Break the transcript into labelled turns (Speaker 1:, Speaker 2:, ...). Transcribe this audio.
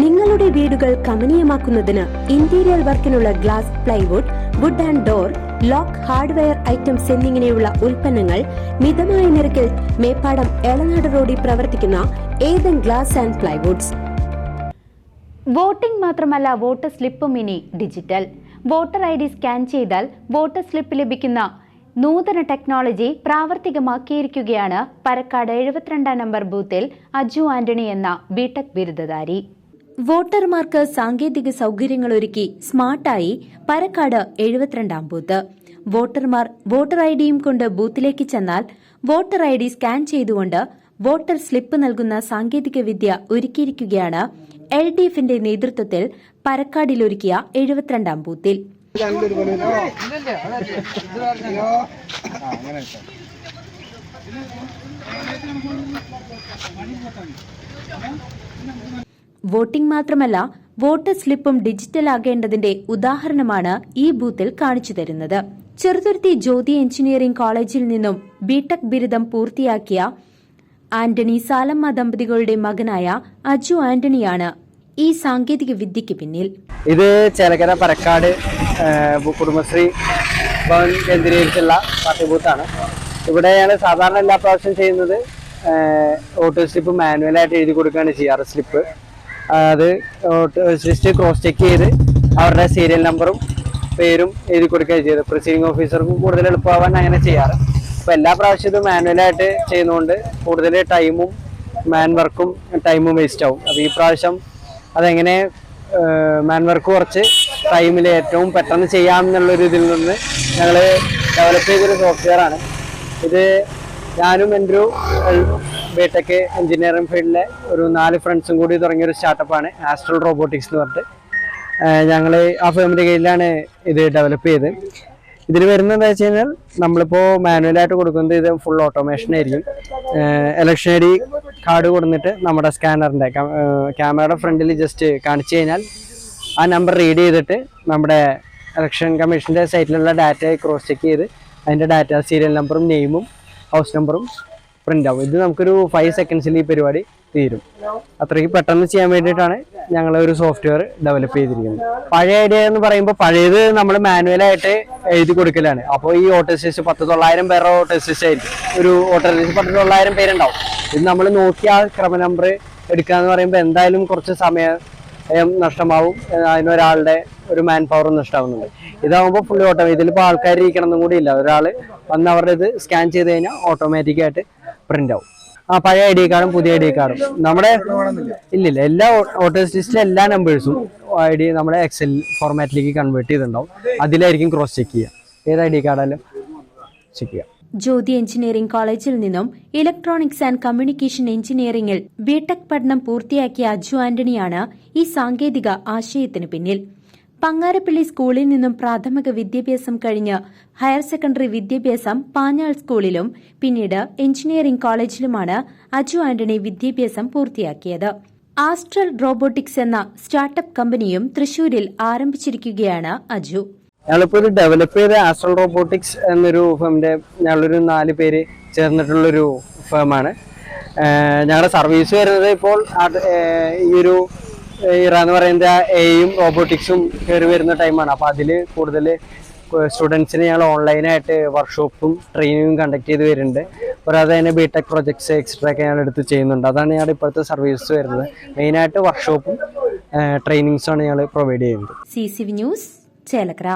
Speaker 1: നിങ്ങളുടെ വീടുകൾ കമനീയമാക്കുന്നതിന് interior വർക്കിനുള്ള glass plywood wood and door lock hardware items എന്നിങ്ങനെയുള്ള ഉൽപ്പന്നങ്ങൾ മിതമായ നിരക്കിൽ മേപ്പാടം എളനാട് റോഡിൽ പ്രവർത്തിക്കുന്ന Ethan glass and plywoods
Speaker 2: voting മാത്രമല്ല വോട്ടർ സ്ലിപ്പും ഇനി digital voter I D scan ചെയ്താൽ വോട്ടർ സ്ലിപ്പ് ലഭിക്കുന്ന നൂതന ടെക്നോളജി പ്രാവർത്തികമാക്കിയിരിക്കുകയാണ്. പരക്കാട് എഴുപത്തിരണ്ടാം നമ്പർ ബൂത്തിൽ അജു ആന്റണി എന്ന ബിടെക് ബിരുദധാരി. വോട്ടർമാർക്ക് സാങ്കേതിക സൌകര്യങ്ങൾ ഒരുക്കി സ്മാർട്ടായി പരക്കാട് എഴുപത്തിരണ്ടാം ബൂത്ത്. വോട്ടർമാർ വോട്ടർ ഐ ഡിയും കൊണ്ട് ബൂത്തിലേക്ക് ചെന്നാൽ വോട്ടർ ഐ ഡി സ്കാൻ ചെയ്തുകൊണ്ട് വോട്ടർ സ്ലിപ്പ് നൽകുന്ന സാങ്കേതിക വിദ്യ ഒരുക്കിയിരിക്കുകയാണ് എൽ ഡി എഫിന്റെ നേതൃത്വത്തിൽ പരക്കാടിലൊരുക്കിയ എഴുപത്തിരണ്ടാം ബൂത്തിൽ. വോട്ടിംഗ് മാത്രമല്ല വോട്ടർ സ്ലിപ്പും ഡിജിറ്റൽ ആകേണ്ടതിന്റെ ഉദാഹരണമാണ് ഈ ബൂത്തിൽ കാണിച്ചു തരുന്നത്. ചെറുതുരുത്തി ജ്യോതി എഞ്ചിനീയറിംഗ് കോളേജിൽ നിന്നും ബിടെക് ബിരുദം പൂർത്തിയാക്കിയ ആന്റണി സാലമ്മ ദമ്പതികളുടെ മകനായ അജു ആന്റണിയാണ് ഈ സാങ്കേതിക വിദ്യയ്ക്ക് പിന്നിൽ.
Speaker 3: ഇത് ചേലക്കര പരക്കാട് കുടുംബശ്രീ ഭവൻ കേന്ദ്രീകരിച്ചുള്ള പാർട്ടി ബൂത്താണ്. ഇവിടെയാണ് സാധാരണ എല്ലാ പ്രാവശ്യം ചെയ്യുന്നത് വോട്ടർ സ്ലിപ്പ് മാനുവലായിട്ട് എഴുതി കൊടുക്കുകയാണ് ചെയ്യാറ് സ്ലിപ്പ്. അത് ലിസ്റ്റ് ക്രോസ് ചെക്ക് ചെയ്ത് അവരുടെ സീരിയൽ നമ്പറും പേരും എഴുതി കൊടുക്കുകയാണ് ചെയ്തത്. പ്രിസൈഡിംഗ് ഓഫീസർക്കും കൂടുതൽ എളുപ്പമാവാൻ അങ്ങനെ ചെയ്യാറ്. അപ്പോൾ എല്ലാ പ്രാവശ്യവും ഇത് മാനുവലായിട്ട് ചെയ്യുന്നതുകൊണ്ട് കൂടുതൽ ടൈമും മാൻ വർക്കും ടൈമും വേസ്റ്റ് ആവും. അപ്പോൾ ഈ പ്രാവശ്യം അതെങ്ങനെ മാൻ വർക്ക് കുറച്ച് ടൈമിൽ ഏറ്റവും പെട്ടെന്ന് ചെയ്യാം എന്നുള്ളൊരു ഇതിൽ നിന്ന് ഞങ്ങൾ ഡെവലപ്പ് ചെയ്തൊരു സോഫ്റ്റ്വെയർ ആണ്. ഇത് ഞാനും എന്റെ ബിടെക് എഞ്ചിനീയറിംഗ് ഫീൽഡിലെ ഒരു നാല് ഫ്രണ്ട്സും കൂടി തുടങ്ങിയ തുടങ്ങിയൊരു സ്റ്റാർട്ടപ്പാണ് ആസ്ട്രൽ റോബോട്ടിക്സ് എന്ന് പറഞ്ഞിട്ട്. ഞങ്ങൾ ആ ഫേമിന്റെ കീഴിലാണ് ഇത് ഡെവലപ്പ് ചെയ്ത്. ഇതിൽ വരുന്നത് എന്താ വെച്ച് കഴിഞ്ഞാൽ നമ്മളിപ്പോൾ മാനുവലായിട്ട് കൊടുക്കുന്നത് ഇത് ഫുൾ ഓട്ടോമേഷൻ ആയിരിക്കും. ഡി കാർഡ് കൊടുത്തിട്ട് നമ്മുടെ സ്കാനറിന്റെ ക്യാമറയുടെ ഫ്രണ്ടിൽ ജസ്റ്റ് കാണിച്ചു കഴിഞ്ഞാൽ ആ നമ്പർ റീഡ് ചെയ്തിട്ട് നമ്മുടെ ഇലക്ഷൻ കമ്മീഷന്റെ സൈറ്റിലുള്ള ഡാറ്റ ക്രോസ് ചെക്ക് ചെയ്ത് അതിന്റെ ഡാറ്റ സീരിയൽ നമ്പറും നെയിമും ഹൗസ് നമ്പറും പ്രിന്റ് ആവും. ഇത് നമുക്കൊരു ഫൈവ് സെക്കൻഡ്സിൽ ഈ പരിപാടി തീരും. അത്രയ്ക്ക് പെട്ടെന്ന് ചെയ്യാൻ വേണ്ടിയിട്ടാണ് ഞങ്ങൾ ഒരു സോഫ്റ്റ്വെയർ ഡെവലപ്പ് ചെയ്തിരിക്കുന്നത്. പഴയ ഐഡിയ എന്ന് പറയുമ്പോൾ പഴയത് നമ്മൾ മാനുവലായിട്ട് എഴുതി കൊടുക്കലാണ്. അപ്പോൾ ഈ ഓട്ടോ ലിസ്റ്റ് പത്ത് തൊള്ളായിരം പേരുടെ ഓട്ടോ ലിസ്റ്റ് ആയിരിക്കും. ഒരു ഓട്ടോ ലിസ്റ്റ് പത്ത് തൊള്ളായിരം പേരുണ്ടാവും. ഇത് നമ്മൾ നോക്കി ആ ക്രമ നമ്പർ എടുക്കുക എന്ന് പറയുമ്പോൾ എന്തായാലും കുറച്ച് സമയം നഷ്ടമാവും. അതിനൊരാളുടെ ഒരു മാൻ പവർ നഷ്ടമാവുന്നുണ്ട്. ഇതാവുമ്പോൾ ഫുള്ളി ഓട്ടോ ഇതിലിപ്പോൾ ആൾക്കാർ ഇരിക്കണമെന്നും കൂടി ഇല്ല ഒരാൾ വന്ന് അവരുടെ ഇത് സ്കാൻ ചെയ്ത് കഴിഞ്ഞാൽ ഓട്ടോമാറ്റിക് ആയിട്ട് പ്രിന്റ് ആവും ആ പഴയ ഐ ഡി കാർഡും പുതിയ ഐ ഡി കാർഡും. നമ്മുടെ ഇല്ലില്ല എല്ലാ വോട്ടേഴ്സ് ലിസ്റ്റിലെ എല്ലാ നമ്പേഴ്സും ഐ ഡി നമ്മുടെ എക്സൽ ഫോർമാറ്റിലേക്ക് കൺവേർട്ട് ചെയ്തിട്ടുണ്ടാവും. അതിലായിരിക്കും ക്രോസ് ചെക്ക് ചെയ്യുക ഏത് ഐ ഡി കാർഡായാലും ചെക്ക് ചെയ്യുക
Speaker 2: ജ്യോതി എഞ്ചിനീയറിംഗ് കോളേജിൽ നിന്നും ഇലക്ട്രോണിക്സ് ആൻഡ് കമ്മ്യൂണിക്കേഷൻ എഞ്ചിനീയറിംഗിൽ ബിടെക് പഠനം പൂർത്തിയാക്കിയ അജു ആന്റണിയാണ് ഈ സാങ്കേതിക ആശയത്തിന് പിന്നിൽ. പങ്ങാരപ്പള്ളി സ്കൂളിൽ നിന്നും പ്രാഥമിക വിദ്യാഭ്യാസം കഴിഞ്ഞ് ഹയർ സെക്കൻഡറി വിദ്യാഭ്യാസം പാഞ്ഞാൾ സ്കൂളിലും പിന്നീട് എഞ്ചിനീയറിംഗ് കോളേജിലുമാണ് അജു ആന്റണി വിദ്യാഭ്യാസം പൂർത്തിയാക്കിയത്. ആസ്ട്രൽ റോബോട്ടിക്സ് എന്ന സ്റ്റാർട്ടപ്പ് കമ്പനിയും തൃശൂരിൽ ആരംഭിച്ചിരിക്കുകയാണ് അജു.
Speaker 3: ഞങ്ങളിപ്പോൾ ഒരു ഡെവലപ്പ് ചെയ്ത ആസ്ട്രൽ റോബോട്ടിക്സ് എന്നൊരു ഫേമിന്റെ ഞങ്ങളൊരു നാല് പേര് ചേർന്നിട്ടുള്ളൊരു ഫേമാണ്. ഞങ്ങളുടെ സർവീസ് വരുന്നത് ഇപ്പോൾ ഈ ഒരു ഇറ എന്ന് പറയുന്ന എയും റോബോട്ടിക്സും കയറി വരുന്ന ടൈമാണ് അപ്പോൾ അതിൽ കൂടുതൽ സ്റ്റുഡൻസിന് ഞങ്ങൾ ഓൺലൈനായിട്ട് വർക്ക്ഷോപ്പും ട്രെയിനിങ്ങും കണ്ടക്ട് ചെയ്ത് വരുന്നുണ്ട്. കൂടാതെ തന്നെ ബി ടെക് പ്രൊജക്ട്സ് എക്സ്ട്രാ ഒക്കെ ഞങ്ങൾ എടുത്ത് ചെയ്യുന്നുണ്ട്. അതാണ് ഞങ്ങളുടെ ഇപ്പോഴത്തെ സർവീസ് വരുന്നത്. മെയിനായിട്ട് വർക്ക്ഷോപ്പും ട്രെയിനിങ്സും ആണ് ഞങ്ങൾ പ്രൊവൈഡ് ചെയ്യുന്നത്.
Speaker 2: C C news Chelakkara.